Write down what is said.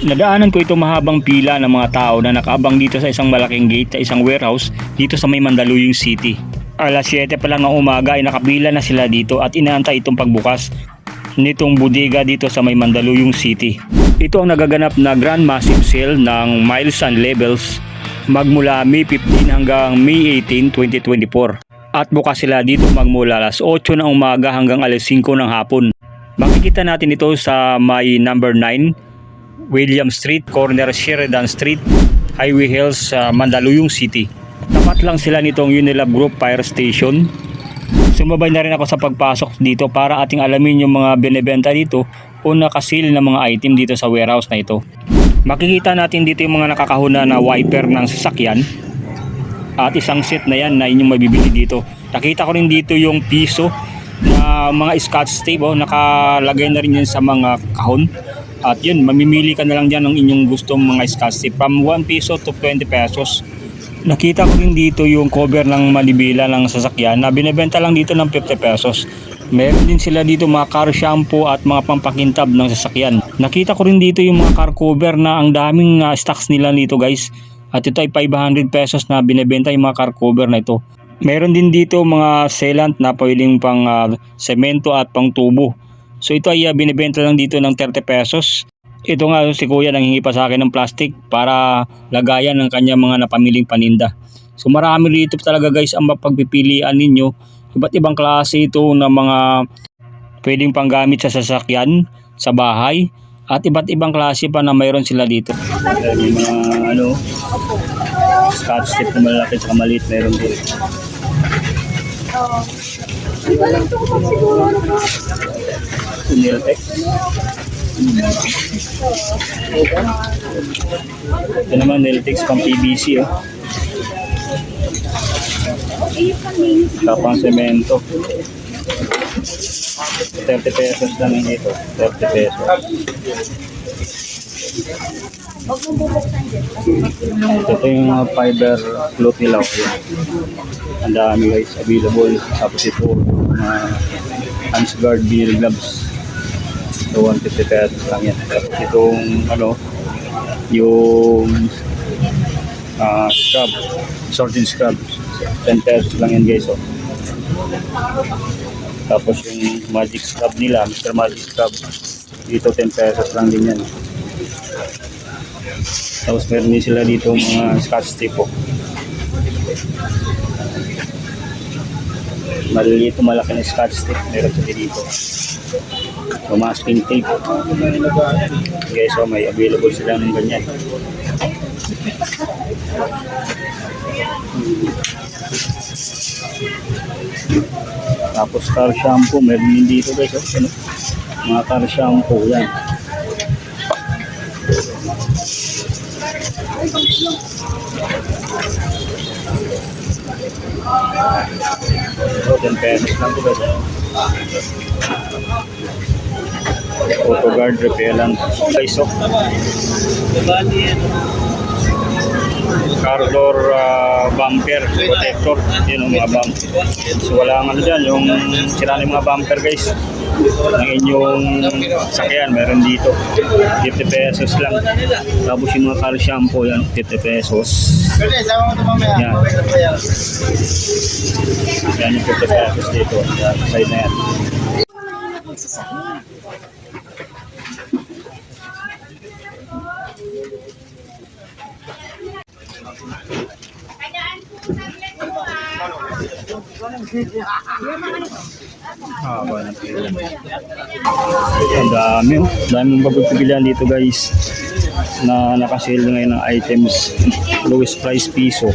Nadaanan ko itong mahabang pila ng mga tao na nakaabang dito sa isang malaking gate sa isang warehouse dito sa may Mandaluyong City. Alas 7 pa lang ng umaga ay nakapila na sila dito at inaantay itong pagbukas nitong bodega dito sa may Mandaluyong City. Ito ang nagaganap na Grand Massive Sale ng Miles and Levels magmula May 15 hanggang May 18, 2024. At bukas sila dito magmula alas 8 ng umaga hanggang alas 5 ng hapon. Makikita natin ito sa may number 9 William Street, corner Sheridan Street, Highway Hills sa Mandaluyong City. Tapat lang sila nitong Unilab Group Fire Station. Sumabay na rin ako sa pagpasok dito para ating alamin yung mga binebenta dito o nakasil na mga item dito sa warehouse na ito. Makikita natin dito yung mga nakakahuna na wiper ng sasakyan at isang set na yan na inyong mabibili dito. Nakita ko rin dito yung piso na mga scotch tape oh, nakalagay na rin yan sa mga kahon. At yun, mamimili ka na lang dyan ng inyong gustong mga tape from 1 peso to 20 pesos. Nakita ko rin dito yung cover ng malibila ng sasakyan na binebenta lang dito ng 50 pesos. Meron din sila dito mga car shampoo at mga pampakintab ng sasakyan. Nakita ko rin dito yung mga car cover na ang daming ah, stocks nila dito guys. At ito ay 500 pesos na binebenta yung mga car cover na ito. Meron din dito mga sealant na pwedeng pang ah, semento at pang tubo. So ito ay ah, binibenta lang dito ng 30 pesos. Ito nga si kuya nanghingi pa sa akin ng plastic para lagayan ng kanya mga napamiling paninda. So marami dito talaga guys ang mapagpipilian ninyo. Iba't ibang klase ito ng mga pwedeng panggamit sa sasakyan, sa bahay, at iba't ibang klase pa na mayroon sila dito. May mga ano, scotch tape na malaki at maliit mayroon din. Suniltex. Ito naman, Niltex pang PVC. Oh. Tapang semento. 30 pesos lang ito. 30 pesos. Ito yung mga fiber cloth nila. oh. Yan. Ang dami guys available. Tapos ito, mga hands guard beer gloves. So 150 pesos lang yan. Tapos itong ano, yung ah scrub, sorting scrub. 10 pesos lang yan guys. Oh. Tapos yung magic scrub nila, Mr. Magic Scrub, dito 10 pesos lang din yan. Tapos meron din sila dito mga scotch tape po. Maliliit o malaki na scotch tape, meron sila dito. So masking tape. Guys, so may available sila ng ganyan. Tapos car shampoo, meron din dito guys. Oh, ano? Mga car shampoo yan. So, 10 pesos lang ito. Auto guard repellent. Guys, oh. Car door ah, bumper protector. Yun ang mga bumper so wala nga ano dyan. Yung sira mga bumper guys. Ng inyong sakyan meron dito. 50 pesos lang. Tapos yung mga car shampoo yan 50 pesos. Yan. Yan yung 50 pesos dito. Yan, side na yan Ah, wala pila. Ang dami oh. Dami mong pagpipilian dito guys na nakasale ngayon ng items lowest price piso.